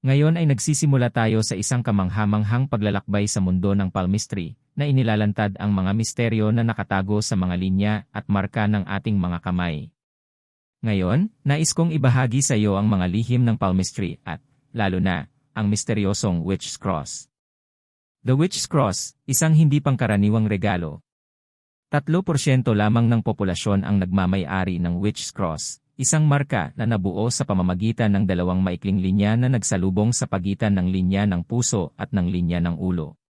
Ngayon ay nagsisimula tayo sa isang kamanghamanghang paglalakbay sa mundo ng palmistry na inilalantad ang mga misteryo na nakatago sa mga linya at marka ng ating mga kamay. Ngayon, nais kong ibahagi sa iyo ang mga lihim ng palmistry at, lalo na, ang misteryosong Witch's Cross. The Witch's Cross, isang hindi pangkaraniwang regalo. 3% lamang ng populasyon ang nagmamay-ari ng Witch's Cross, Isang marka na nabuo sa pamamagitan ng dalawang maikling linya na nagsalubong sa pagitan ng linya ng puso at ng linya ng ulo.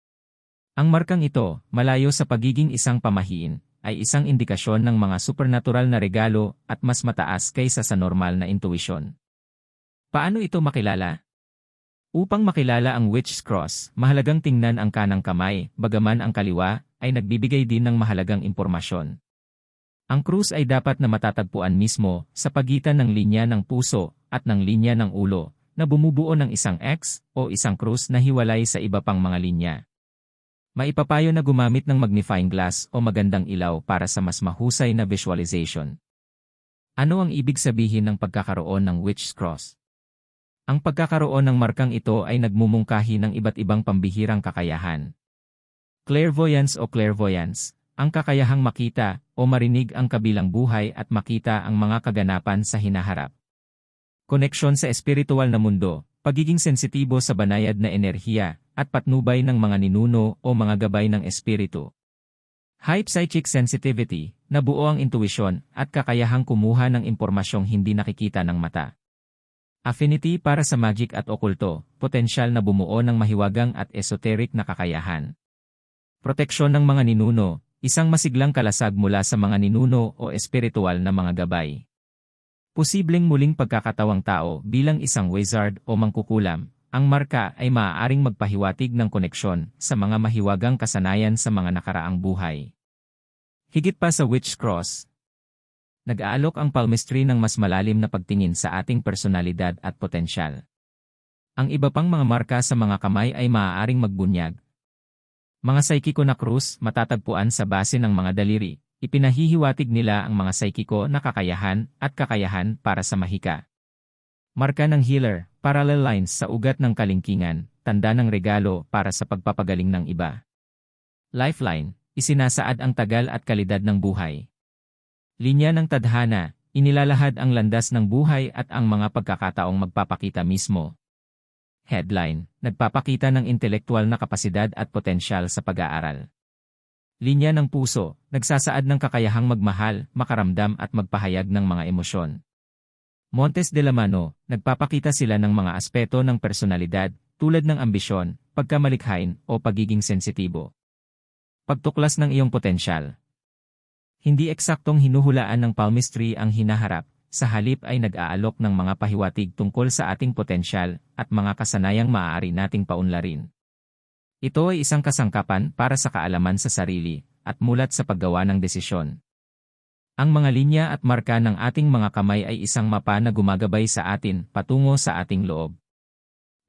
Ang markang ito, malayo sa pagiging isang pamahiin, ay isang indikasyon ng mga supernatural na regalo at mas mataas kaysa sa normal na intuition. Paano ito makilala? Upang makilala ang Witch's Cross, mahalagang tingnan ang kanang kamay, bagaman ang kaliwa ay nagbibigay din ng mahalagang impormasyon. Ang krus ay dapat na matatagpuan mismo sa pagitan ng linya ng puso at ng linya ng ulo na bumubuo ng isang X o isang krus na hiwalay sa iba pang mga linya. Maipapayo na gumamit ng magnifying glass o magandang ilaw para sa mas mahusay na visualization. Ano ang ibig sabihin ng pagkakaroon ng witch's cross? Ang pagkakaroon ng markang ito ay nagmumungkahi ng iba't ibang pambihirang kakayahan. Clairvoyance o clairvoyance, ang kakayahang makita o marinig ang kabilang buhay at makita ang mga kaganapan sa hinaharap. Koneksyon sa espiritual na mundo, pagiging sensitibo sa banayad na enerhiya, at patnubay ng mga ninuno o mga gabay ng espiritu. High psychic sensitivity, nabuo ang intuisyon at kakayahang kumuha ng impormasyong hindi nakikita ng mata. Affinity para sa magic at okulto, potensyal na bumuo ng mahiwagang at esoteric na kakayahan. Proteksyon ng mga ninuno, Isang masiglang kalasag mula sa mga ninuno o espiritual na mga gabay. Posibleng muling pagkakatawang tao bilang isang wizard o mangkukulam, ang marka ay maaaring magpahiwatig ng koneksyon sa mga mahiwagang kasanayan sa mga nakaraang buhay. Higit pa sa Witch Cross, nag-aalok ang palmistry ng mas malalim na pagtingin sa ating personalidad at potensyal. Ang iba pang mga marka sa mga kamay ay maaaring magbunyag, mga saikiko na krus matatagpuan sa base ng mga daliri. Ipinahihiwatig nila ang mga saikiko na kakayahan at kakayahan para sa mahika. Marka ng healer, parallel lines sa ugat ng kalingkingan, tanda ng regalo para sa pagpapagaling ng iba. Lifeline, isinasaad ang tagal at kalidad ng buhay. Linya ng tadhana, inilalahad ang landas ng buhay at ang mga pagkakataong magpapakita mismo. Headline, nagpapakita ng intelektual na kapasidad at potensyal sa pag-aaral. Linya ng puso, nagsasaad ng kakayahang magmahal, makaramdam at magpahayag ng mga emosyon. Montes de la Mano, nagpapakita sila ng mga aspeto ng personalidad tulad ng ambisyon, pagkamalikhain o pagiging sensitibo. Pagtuklas ng iyong potensyal. Hindi eksaktong hinuhulaan ng palmistry ang hinaharap, sa halip ay nag-aalok ng mga pahiwatig tungkol sa ating potensyal at mga kasanayang maaari nating paunlarin. Ito ay isang kasangkapan para sa kaalaman sa sarili at mulat sa paggawa ng desisyon. Ang mga linya at marka ng ating mga kamay ay isang mapa na gumagabay sa atin patungo sa ating loob.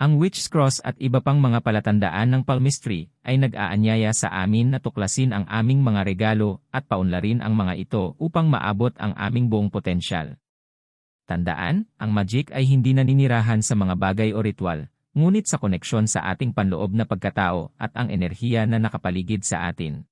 Ang Witch's Cross at iba pang mga palatandaan ng palmistry ay nag-aanyaya sa amin na tuklasin ang aming mga regalo at paunlarin ang mga ito upang maabot ang aming buong potensyal. Tandaan, ang magic ay hindi naninirahan sa mga bagay o ritual, ngunit sa koneksyon sa ating panloob na pagkatao at ang enerhiya na nakapaligid sa atin.